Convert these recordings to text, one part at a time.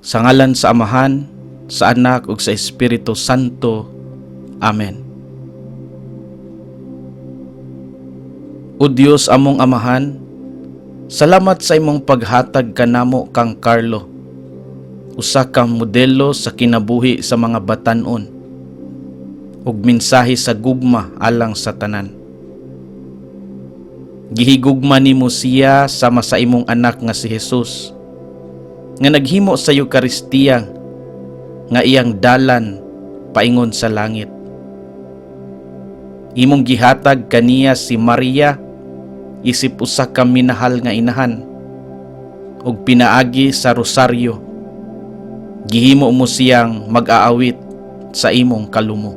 Sa ngalan sa Amahan, sa Anak ug sa Espiritu Santo. Amen. O Dios among Amahan, salamat sa imong paghatag kanamo kang Carlo. Usa ka modelo sa kinabuhi sa mga batanon ug mensahe sa gugma alang sa tanan. Gihigugma nimo siya sama sa imong anak nga si Jesus nga naghimo sa Eucharistia nga iyang dalan paingon sa langit. Imong gihatag kaniya si Maria isip usa ka minahal nga inahan ug pinaagi sa rosaryo. Gihimo mo siyang mag-aawit sa imong kalumo.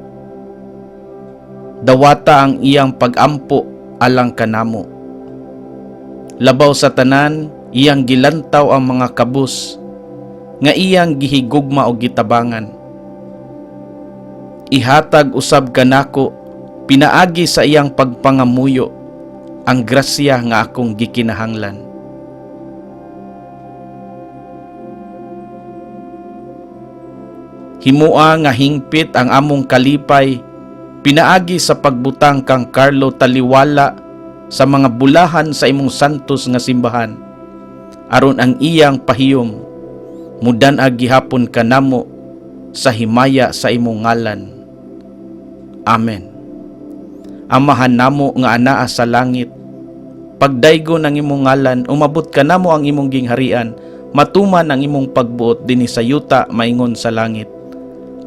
Dawata ang iyang pag-ampo alang kanamo. Labaw sa tanan iyang gilantaw ang mga kabus nga iyang gihigugma og gitabangan ihatag usab kanako pinaagi sa iyang pagpangamuyo ang grasya nga akong gikinahanglan. Himua nga hingpit ang among kalipay, pinaagi sa pagbutang kang Carlo taliwala sa mga bulahan sa imong santos nga simbahan, aron ang iyang pahiyom, mudan gihapon kanamo sa himaya sa imong ngalan. Amen. Amahan namo nga anaa sa langit, pagdaygo ng imong ngalan, umabot ka namo ang imong gingharian, matuman ang imong pagbuot dinhi sa yuta maingon sa langit.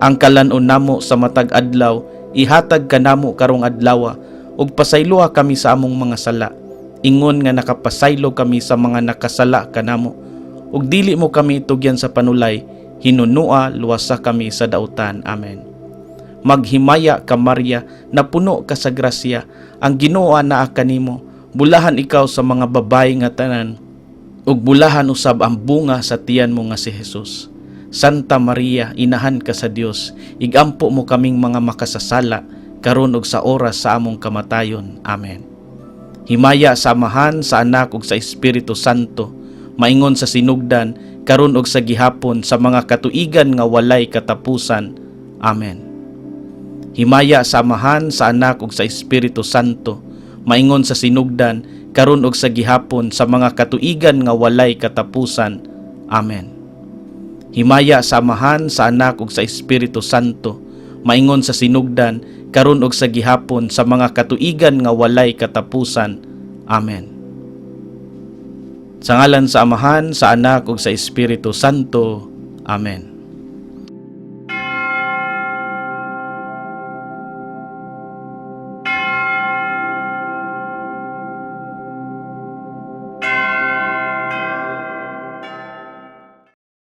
Ang kalanon namo sa matag adlaw, ihatag ka namo karong adlaw, ug pasayloa kami sa among mga sala. Ingon nga nakapasaylo kami sa mga nakasala kanamo, ug dili mo kami tugyan sa panulay, hinunua luwasa kami sa dautan. Amen. Maghimaya ka Maria na puno ka sa grasya. Ang Ginoo naa kanimo bulahan ikaw sa mga babayi nga tanan ug bulahan usab ang bunga sa tiyan mo nga si Jesus. Santa Maria inahan ka sa Dios igampo mo kaming mga makasasala karon ug sa oras sa among kamatayon. Amen. Himaya sa amahan sa anak ug sa Espiritu Santo maingon sa sinugdan karon ug sa gihapon sa mga katuigan nga walay katapusan. Amen. Himaya sa amahan sa anak ug sa Espiritu Santo. Maingon sa sinugdan karon ug sa gihapon sa mga katuigan nga walay katapusan. Amen. Himaya sa amahan sa anak ug sa Espiritu Santo. Maingon sa sinugdan karon ug sa gihapon sa mga katuigan nga walay katapusan. Amen sa ngalan sa amahan sa anak ug sa Espiritu Santo. Amen